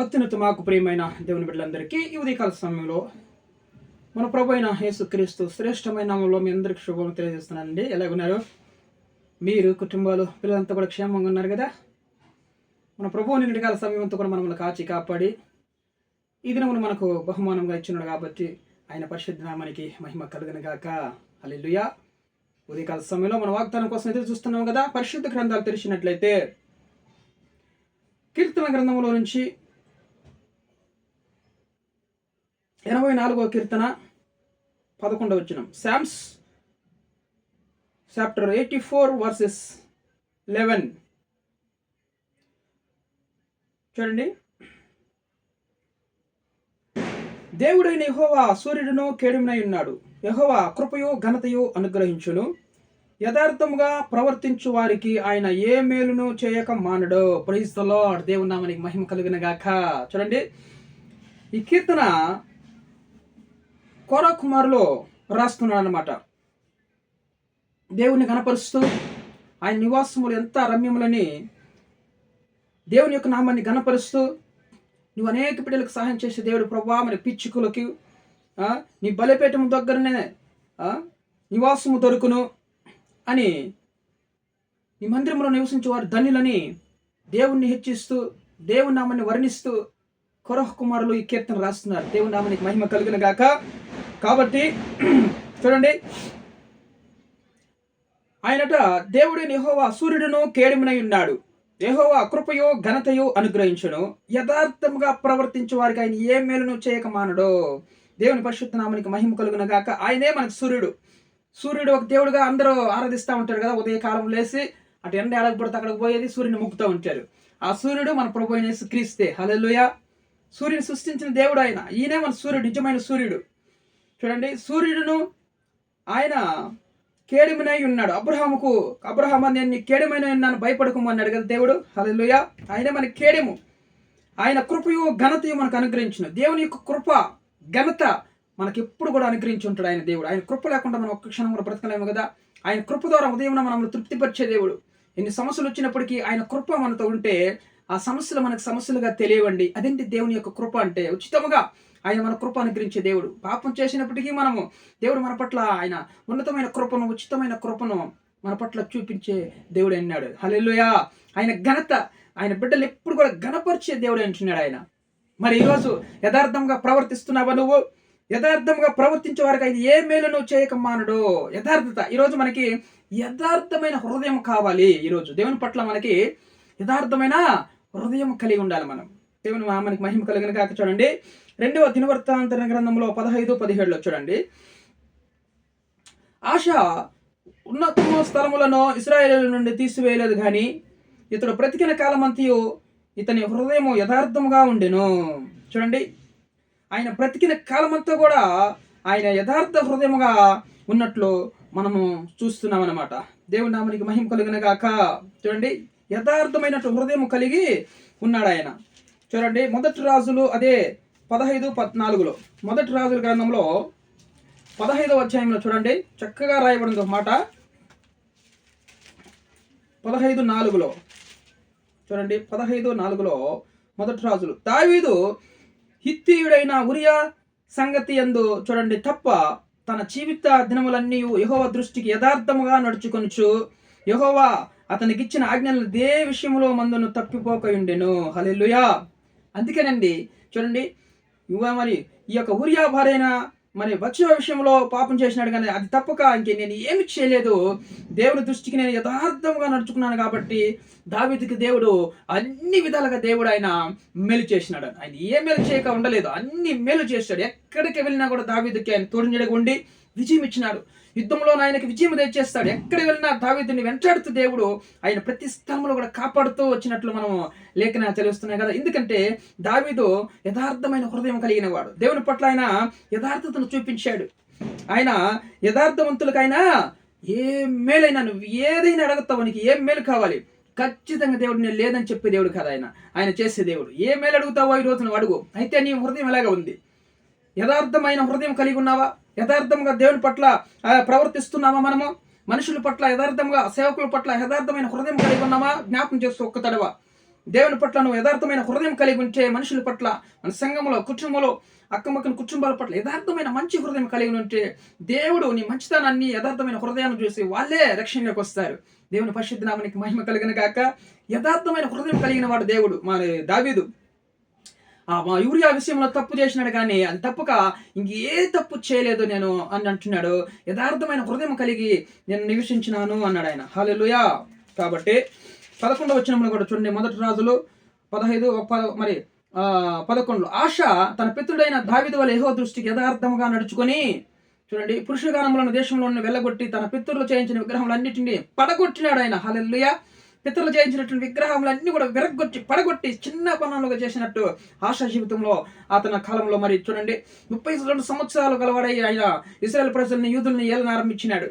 అత్యున్నత మాకు ప్రియమైన దేవుని బిడ్డలందరికీ ఈ ఉదయకాల సమయంలో మన ప్రభు అయిన యేసుక్రీస్తు శ్రేష్టమైన నామంలో మీ అందరికీ శుభం తెలియజేస్తున్నానండి. ఎలాగున్నారు? మీరు కుటుంబాలు పిల్లలంతా కూడా క్షేమంగా ఉన్నారు కదా? మన ప్రభు నిన్నటి సమయం అంతా కూడా మనల్ని కాచి కాపాడి ఈ దినమును మనకు బహుమానంగా ఇచ్చినాడు కాబట్టి ఆయన పరిశుద్ధ నామానికి మహిమ కలుగను గాక. అల్లెలుయా ఉదయకాల సమయంలో మన వాగ్దానం కోసం ఎదురు చూస్తున్నాం కదా. పరిశుద్ధ గ్రంథాలు తెరిచినట్లయితే కీర్తన గ్రంథంలో నుంచి ఎనభై నాలుగో కీర్తన పదకొండవ వచ్చిన psalms chapter eighty four verses eleven. చూడండి. దేవుడైన యహోవా సూర్యుడును కేడుమునై ఉన్నాడు. యహోవా కృపయు ఘనతయు అనుగ్రహించును. యథార్థముగా ప్రవర్తించు వారికి ఆయన ఏ మేలును చేయక మానడు. ప్రైజ్ ద మహిమ కలిగిన గాక చూడండి. ఈ కీర్తన కోర కుమార్లో రాస్తున్నాడు అనమాట దేవుని కనపరుస్తూ ఆయన నివాసములు ఎంత రమ్యములని దేవుని యొక్క నామాన్ని గణపరుస్తూ నువ్వు అనేక బిడ్డలకు సహాయం చేసే దేవుడు ప్రభా మరి పిచ్చుకులకి ఆ, నీ బలిపీఠం దగ్గరనే ఆ, నివాసము దొరుకును అని నీ మందిరంలో నివసించే వారు ధన్యులని దేవుణ్ణి హెచ్చిస్తూ దేవుని నామాన్ని వర్ణిస్తూ కొరహ కుమారులు ఈ కీర్తన రాస్తున్నారు. దేవుని నామానికి మహిమ కలిగిన గాక కాబట్టి చూడండి. ఆయనట దేవుడు నిహోవా సూర్యుడును కేడిమునై ఉన్నాడు. యెహోవా కృపయో ఘనతయో అనుగ్రహించును. యథార్థముగా ప్రవర్తించే వారికి ఆయన ఏ మేలును చేయక మానడో దేవుని పరిశుద్ధ నామానికి మహిమ కలుగున గాక. ఆయనే మనకు సూర్యుడు. సూర్యుడు ఒక దేవుడుగా అందరూ ఆరాధిస్తూ ఉంటారు కదా ఉదయకాలం లేచి అటు ఎండ ఎడకు పడితే అక్కడికి పోయేది సూర్యుని ముక్కుతూ ఉంటారు. ఆ సూర్యుడు మన ప్రభు అయిన క్రీస్తే హలలుయ సూర్యుని సృష్టించిన దేవుడు ఆయన. ఈయనే మన సూర్యుడు నిజమైన సూర్యుడు. చూడండి సూర్యుడును ఆయన కేడిమినై ఉన్నాడు. అబ్రహాముకు అబ్రహాం నేను నీ కేడిమైన ఉన్నాను భయపడకమన్నాడు కదా దేవుడు. హల్లెలూయా. ఆయన మన కేడెము. ఆయన కృపయు ఘనతయు మనకు అనుగ్రహించిన. దేవుని యొక్క కృప ఘనత మనకి ఎప్పుడు కూడా అనుగ్రహించి ఉంటాడు ఆయన దేవుడు. ఆయన కృప లేకుండా మనం ఒక్క క్షణం కూడా బ్రతకలేము కదా. ఆయన కృప ద్వారా ఉదయం మనం తృప్తిపరిచే దేవుడు. ఎన్ని సమస్యలు వచ్చినప్పటికీ ఆయన కృప మనతో ఉంటే ఆ సమస్యలు మనకు సమస్యలుగా తెలియవండి. అదేంటి దేవుని యొక్క కృప అంటే? ఉచితముగా ఆయన మన కృప అనుగ్రహించే దేవుడు. పాపం చేసినప్పటికీ మనము దేవుడు మన పట్ల ఆయన ఉన్నతమైన కృపను ఉచితమైన కృపను మన పట్ల చూపించే దేవుడు అన్నాడు. హలెల్లుయా. ఆయన ఘనత ఆయన బిడ్డలు ఎప్పుడు కూడా ఘనపరిచే దేవుడు అంటున్నాడు ఆయన. మరి ఈరోజు యథార్థంగా ప్రవర్తిస్తున్నావా నువ్వు? యథార్థంగా ప్రవర్తించే వారికి అయితే ఏ మేలును చేయక మానడు? యథార్థత. ఈరోజు మనకి యథార్థమైన హృదయం కావాలి ఈరోజు. దేవుని పట్ల మనకి యథార్థమైన హృదయం కలిగి ఉండాలి మనం. దేవుని ఆమెకి మహిమ కలిగిన కాక చూడండి. రెండవ దినవర్తాంతర గ్రంథంలో పదహైదు పదిహేడులో చూడండి. ఆశ ఉన్నతమ స్థలములను ఇస్రాయేల్ నుండి తీసివేయలేదు కానీ ఇతడు బ్రతికిన కాలమంతయు ఇతని హృదయము యథార్థముగా ఉండెను. చూడండి. ఆయన బ్రతికిన కాలమంతా కూడా ఆయన యథార్థ హృదయముగా ఉన్నట్లు మనము చూస్తున్నాం అనమాట దేవుని నామనికి మహిమ కలిగిన గాక చూడండి. యథార్థమైన హృదయం కలిగి ఉన్నాడు ఆయన. చూడండి మొదటి రాజులు అదే పదహైదు పద్నాలుగులో. మొదటి రాజుల గ్రంథంలో పదహైదవ అధ్యాయంలో చూడండి చక్కగా రాయబడింది ఒక మాట. పదహైదు నాలుగులో. చూడండి పదహైదు నాలుగులో మొదటి రాజులు. దావీదు హిత్తీయుడైన ఉరియా సంగతి ఎందు చూడండి తప్ప తన జీవిత దినములన్నీ యహోవ దృష్టికి యథార్థముగా నడుచుకొనుచు యహోవా అతనికిచ్చిన ఆజ్ఞలను దే విషయంలో మందును తప్పిపోకయుండెను. హల్లెలూయా. అందుకేనండి చూడండి ఇవ మరి ఈ యొక్క ఊరియా భార్యన మరి వచ్చే విషయంలో పాపం చేసినాడు కానీ అది తప్పక ఇంకే నేను ఏమి చేయలేదు. దేవుడి దృష్టికి నేను యథార్థంగా నడుచుకున్నాను కాబట్టి దావిదికి దేవుడు అన్ని విధాలుగా దేవుడు ఆయన మేలు చేసినాడు. ఆయన ఏ మేలు చేయక ఉండలేదు. అన్ని మేలు చేశాడు. ఎక్కడికి వెళ్ళినా కూడా దావీదుకి ఆయన తోడుంజడగా ఉండి విజయం ఇచ్చినాడు. యుద్ధంలో ఆయనకి విజయం తెచ్చేస్తాడు ఎక్కడ వెళ్ళినా దావీదుని వెంటాడుతూ దేవుడు ఆయన ప్రతి స్థలంలో కూడా కాపాడుతూ వచ్చినట్లు మనం లేఖన తెలుస్తున్నాయి కదా. ఎందుకంటే దావీదు యథార్థమైన హృదయం కలిగిన వాడు. దేవుని పట్ల ఆయన యథార్థతను చూపించాడు. ఆయన యథార్థవంతులకైనా ఏ మేలైనా నువ్వు ఏదైనా అడగతావు నీకు ఏం మేలు కావాలి? ఖచ్చితంగా దేవుడు నేను లేదని చెప్పే దేవుడు కదా ఆయన. ఆయన చేసే దేవుడు. ఏ మేలు అడుగుతావో ఈ రోజు నువ్వు అడుగు. అయితే నీ హృదయం ఎలాగ ఉంది? యథార్థమైన హృదయం కలిగి ఉన్నావా? యథార్థంగా దేవుని పట్ల ఆ, ప్రవర్తిస్తున్నామా మనము? మనుషుల పట్ల యథార్థంగా సేవకుల పట్ల యథార్థమైన హృదయం కలిగి ఉన్నామా జ్ఞాపం చేస్తూ ఒక్క తడవ. దేవుని పట్ల నువ్వు యథార్థమైన హృదయం కలిగి ఉంటే మనుషుల పట్ల మన సంఘంలో కుటుంబంలో అక్కమక్కన కుటుంబాల పట్ల యథార్థమైన మంచి హృదయం కలిగి ఉంటే దేవుడు నీ మంచితనాన్ని యథార్థమైన హృదయాన్ని చూసి వాళ్ళే రక్షణలోకి వస్తారు. దేవుని పరిశుద్ధ నామానికి మహిమ కలిగిన కాక యథార్థమైన హృదయం కలిగిన వాడు దేవుడు మరి దావీదు. యూరియా విషయంలో తప్పు చేసినాడు కానీ అది తప్పుక? ఇంకే తప్పు చేయలేదు నేను అని అంటున్నాడు. యథార్థమైన హృదయం కలిగి నేను నివసించినాను అన్నాడు ఆయన. హాలెలుయా కాబట్టి పదకొండవ వచ్చినప్పుడు కూడా చూడండి మొదటి రాజులు పదహైదు మరి ఆ, ఆశ తన పితృడైన దావిదు వల్ల యహో దృష్టికి యథార్థముగా నడుచుకొని చూడండి పురుషకాలంలో దేశంలో వెళ్ళగొట్టి తన పితృలు చేయించిన విగ్రహములన్నిటిని పడగొట్టినాడు ఆయన. హల్లెలూయా. పితరులు చేయించినటువంటి విగ్రహములన్నీ కూడా విరగొట్టి పడగొట్టి చిన్న పనులుగా చేసినట్టు ఆశా జీవితంలో అతని కాలంలో మరి చూడండి. ముప్పై రెండు సంవత్సరాలు గలవాడై ఆయన ఇస్రాయల్ ప్రజల్ని యూదుల్ని ఏలన ఆరంభించినాడు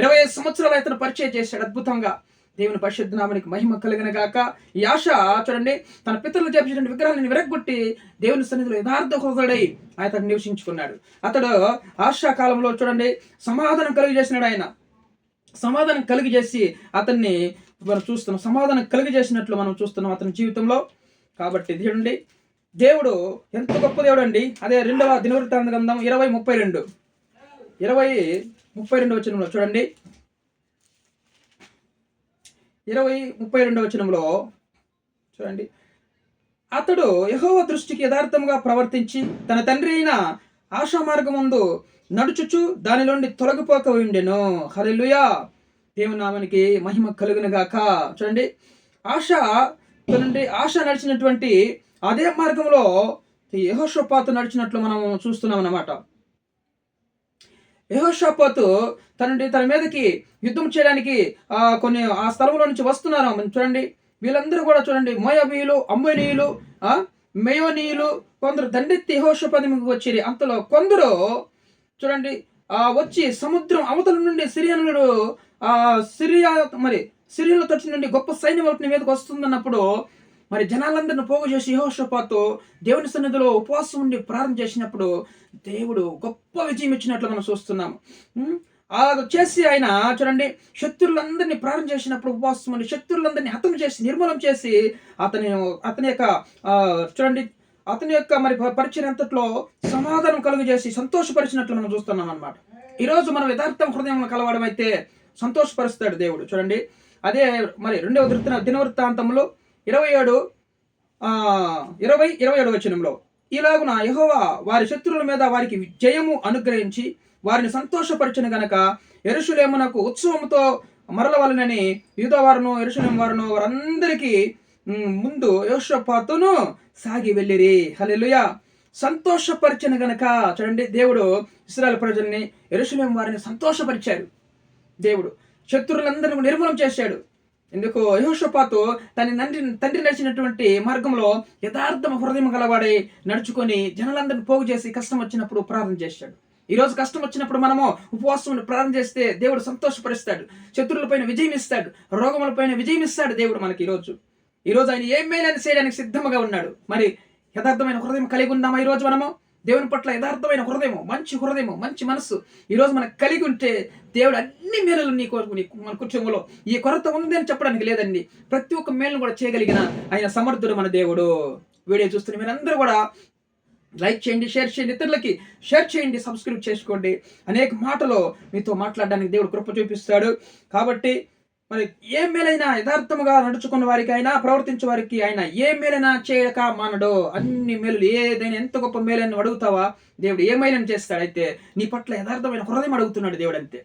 ఇరవై ఐదు సంవత్సరాలు అతను పరిచయం చేశాడు అద్భుతంగా. దేవుని పరిశుద్ధ నామానికి మహిమ కలిగిన గాక. ఈ ఆశ చూడండి తన పితరులు చేపించిన విగ్రహాలను విరగొట్టి దేవుని సన్నిధిలో యథార్థ హృదయుడై అతను నివసించుకున్నాడు. అతడు ఆశా కాలంలో చూడండి సమాధానం కలిగి చేసినాడు ఆయన. సమాధానం కలిగి చేసి అతన్ని మనం చూస్తున్నాం సమాధానం కలిగజేసినట్లు మనం చూస్తున్నాం అతని జీవితంలో. కాబట్టి చూడండి దేవుడు ఎంత గొప్ప దేవుడు అండి అదే రెండవ దినవృత్తాంత గ్రంథం ఇరవై ముప్పై రెండు. ఇరవై ముప్పై రెండు వచనంలో చూడండి. ఇరవై ముప్పై రెండు వచనంలో చూడండి. అతడు యహోవ దృష్టికి యథార్థంగా ప్రవర్తించి తన తండ్రి అయిన ఆశా మార్గం ముందు నడుచుచు దాని నుండి తొలగిపోక ఉండెను. హరిలుయా దేవుని నామానికి మహిమ కలుగునుగాక. చూడండి ఆశ చూడండి ఆశ నడిచినటువంటి అదే మార్గంలో యహోషపాతు నడిచినట్లు మనం చూస్తున్నాం అన్నమాట. యహోషాపాతు తన తన మీదకి యుద్ధం చేయడానికి కొన్ని ఆ స్థలంలో నుంచి వస్తున్నారు. మనం చూడండి వీళ్ళందరూ కూడా చూడండి మోయబీయులు అంబనీయులు ఆ మేయోనీయులు కొందరు దండెత్తి యహోషపాతి వచ్చి అంతలో కొందరు చూడండి వచ్చి సముద్రం అవతల నుండి సిరియనుడు ఆ సిరియా మరి సిరియల తట్టు నుండి గొప్ప సైన్యం ఒకటి మీదకి వస్తుందన్నప్పుడు మరి జనాలందరిని పోగు చేసి యహోషపాతో దేవుని సన్నిధిలో ఉపవాసం ఉండి ప్రారంభం చేసినప్పుడు దేవుడు గొప్ప విజయం ఇచ్చినట్లు మనం చూస్తున్నాము. అలా చేసి ఆయన చూడండి శత్రులందరినీ ప్రారంభం చేసినప్పుడు ఉపవాసం ఉండి శత్రులందరినీ హతం చేసి నిర్మూలం చేసి అతని అతని యొక్క ఆ, చూడండి అతని యొక్క మరి పరిచినంతట్లో పరిచయం అంతట్లో సమాధానం కలుగు చేసి సంతోషపరిచినట్లు మనం చూస్తున్నాం అనమాట ఈరోజు మనం యథార్థం హృదయం కలవడం అయితే సంతోషపరుస్తాడు దేవుడు. చూడండి. అదే మరి రెండవ దిన దినవృత్తాంతంలో ఇరవై ఏడు ఇరవై ఇరవై ఏడు వచనంలో ఇలాగున యహోవా వారి శత్రువుల మీద వారికి జయము అనుగ్రహించి వారిని సంతోషపరిచిన గనక ఎరుషులేమునకు ఉత్సవంతో మరలవలనని యూదవారును ఎరుషులేం వారును వారందరికీ ముందు యోషపాతును సాగి వెళ్ళిరి. హల్లెలూయా. సంతోషపరిచిన గనక చూడండి దేవుడు ఇస్రాయల్ ప్రజల్ని ఎరుసలేం వారిని సంతోషపరిచాడు. దేవుడు శత్రువులందరినీ నిర్మూలం చేశాడు. ఎందుకు యహోషపాతు తన తండ్రి తండ్రి నడిచినటువంటి మార్గంలో యథార్థమ హృదయం గలవాడై నడుచుకొని జనాలందరిని పోగు చేసి కష్టం వచ్చినప్పుడు ప్రార్థన చేశాడు. ఈరోజు కష్టం వచ్చినప్పుడు మనము ఉపవాసం ప్రార్థన చేస్తే దేవుడు సంతోషపరుస్తాడు. శత్రువులపైన విజయం ఇస్తాడు. రోగములపైన విజయం ఇస్తాడు దేవుడు మనకి ఈరోజు ఈరోజు ఆయన ఏం మేలని చేయడానికి సిద్ధంగా ఉన్నాడు? మరి యథార్థమైన హృదయం కలిగి ఉందామా ఈ రోజు మనము? దేవుని పట్ల యథార్థమైన హృదయము మంచి హృదయము మంచి మనస్సు ఈరోజు మనకు కలిగి ఉంటే దేవుడు అన్ని మేలలు నీ కొరకు నీ మన కుటుంబంలో ఈ కొరత ఉంది అని చెప్పడానికి లేదండి. ప్రతి ఒక్క మేలును కూడా చేయగలిగిన ఆయన సమర్థుడు మన దేవుడు. వీడియో చూస్తున్న మీరందరూ కూడా లైక్ చేయండి షేర్ చేయండి ఇతరులకి షేర్ చేయండి సబ్స్క్రైబ్ చేసుకోండి. అనేక మాటలు మీతో మాట్లాడడానికి దేవుడు కృప చూపిస్తాడు. కాబట్టి మరి ఏ మేలైనా యథార్థముగా నడుచుకున్న వారికి అయినా ప్రవర్తించే వారికి అయినా ఏ మేలైనా చేయక మానడు. అన్ని మేలు ఏదైనా ఎంత గొప్ప మేలైన అడుగుతావా? దేవుడు ఏమైనా చేస్తాడైతే నీ పట్ల యథార్థమైన హృదయం అడుగుతున్నాడు దేవుడు అంతే.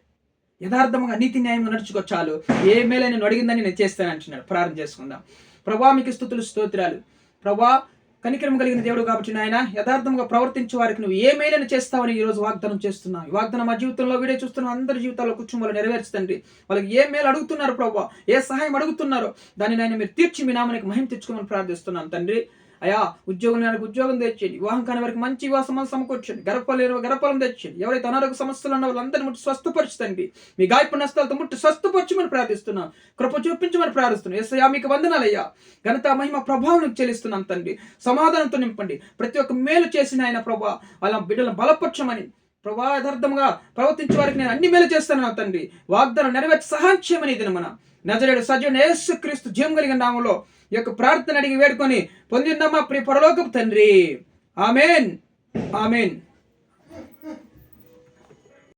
యథార్థముగా నీతి న్యాయంగా నడుచుకో చాలు. ఏ మేలైనా అడిగిందని నేను చేస్తాను అంటున్నాడు. ప్రారంభం చేసుకుందాం. ప్రభా మీకు స్థుతులు స్తోత్రాలు. ప్రభా కనికరం కలిగిన దేవుడు కాబట్టి నాయన యథార్థంగా ప్రవర్తించే వారికి నువ్వు ఏ మేలను చేస్తావని ఈ రోజు వాగ్దానం చేస్తున్నావు వాగ్దానం మా జీవితంలో వీడియో చూస్తున్న అందరి జీవితాల్లో కుటుంబాలు నెరవేర్చండి వాళ్ళకి ఏ మేలు అడుగుతున్నారు ప్రభావ ఏ సహాయం అడుగుతున్నారో? దాన్ని నాయన మీరు తీర్చి మీ నామానికి మహిమ తెచ్చుకోమని ప్రార్థిస్తున్నాను తండ్రి. అయా ఉద్యోగం లేని ఉద్యోగం తెచ్చండి వివాహం కాని వారికి మంచి వివాహ సంబంధం సమకూర్చండి. గర్భఫలం లేని వారికి తెచ్చండి ఎవరైతే అనారోగ్య సమస్యలు ఉన్న వాళ్ళందరినీ ముట్టి స్వస్థపరచండి. మీ గాయపు నష్టాలతో ముట్టి స్వస్థపరచమని ప్రార్థిస్తున్నాం. కృప చూపించమని ప్రార్థిస్తున్నాం. ఎస్ఐయా మీకు వందనాలయ్యా. ఘనత మహిమ ప్రభావం చెల్లిస్తున్నాం తండ్రి. సమాధానంతో నింపండి. ప్రతి ఒక్క మేలు చేసిన ఆయన ప్రభా వాళ్ళ బిడ్డలను బలపరచమని ప్రభా యథార్థంగా ప్రవర్తించే వారికి నేను అన్ని మేలు చేస్తాను నా తండ్రి. వాగ్దానం నెరవేర్చి సహాయం చేయమని ఇది మన నజరేడు సజ్జుని యేసుక్రీస్తు జీవం కలిగిన నామంలో ఈ యొక్క ప్రార్థన అడిగి వేడుకొని పొందిందమ్మా ప్రియ పరలోకపు తండ్రి. ఆమెన్. ఆమెన్.